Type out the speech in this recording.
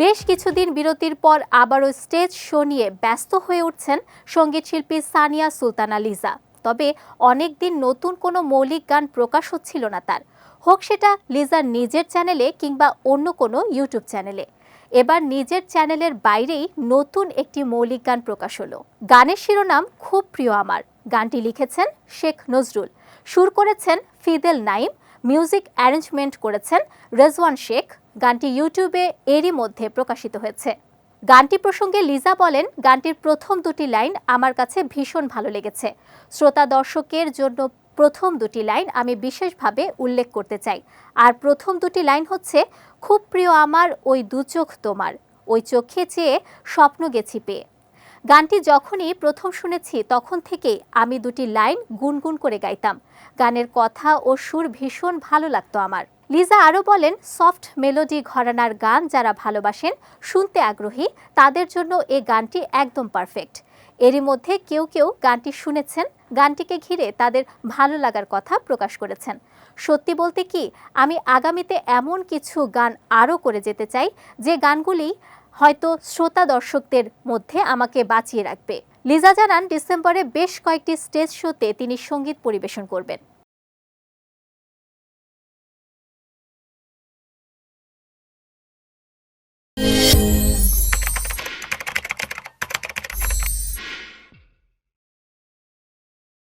বেশ কিছুদিন বিরতির পর আবারও স্টেজ শো নিয়ে ব্যস্ত হয়ে উঠছেন সংগীত শিল্পী সানিয়া সুলতানা লিজা তবে অনেক দিন নতুন কোনো মৌলিক গান প্রকাশ হচ্ছিল না তার। হোক সেটা লিজার নিজের চ্যানেলে কিংবা অন্য কোনো ইউটিউব চ্যানেলে। এবার নিজের চ্যানেলের বাইরেই নতুন একটি মৌলিক গান প্রকাশ হলো। গানের শিরোনাম খুব প্রিয় আমার। গানটি লিখেছেন শেখ নজরুল। সুর করেছেন ফিদেল নাইম। মিউজিক অ্যারেঞ্জমেন্ট করেছেন রেজওয়ান শেখ। গানটি ইউটিউবে এরই মধ্যে প্রকাশিত হয়েছে। গানটি প্রসঙ্গে লিজা বলেন, গানটির প্রথম দুটি লাইন আমার কাছে ভীষণ ভালো লেগেছে। শ্রোতা দর্শকের জন্য প্রথম দুটি লাইন আমি বিশেষভাবে উল্লেখ করতে চাই। আর প্রথম দুটি লাইন হচ্ছে, খুব প্রিয় আমার, ওই দু চোখ তোমার। ওই চোখে চেয়ে স্বপ্ন গেছি পেয়ে। গানটি যখনই প্রথম শুনেছি, তখন থেকে আমি দুটি লাইন গুনগুন করে গাইতাম। গানের কথা ও সুর ভীষণ ভালো লাগতো আমার। লিজা আরও বলেন, সফট মেলোডি ঘরানার গান যারা ভালোবাসেন, শুনতে আগ্রহী, তাদের জন্য এই গানটি একদম পারফেক্ট। এরই মধ্যে কেউ কেউ গানটি শুনেছেন, গানটিকে ঘিরে তাদের ভালো লাগার কথা প্রকাশ করেছেন। সত্যি বলতে কি, আমি আগামীতে এমন কিছু গান আরও করে যেতে চাই, যে গানগুলি হয়তো শ্রোতা দর্শকদের মধ্যে আমাকে বাঁচিয়ে রাখবে। লিজা জানান, ডিসেম্বরে বেশ কয়েকটি স্টেজ শোতে তিনি সংগীত পরিবেশন করবেন।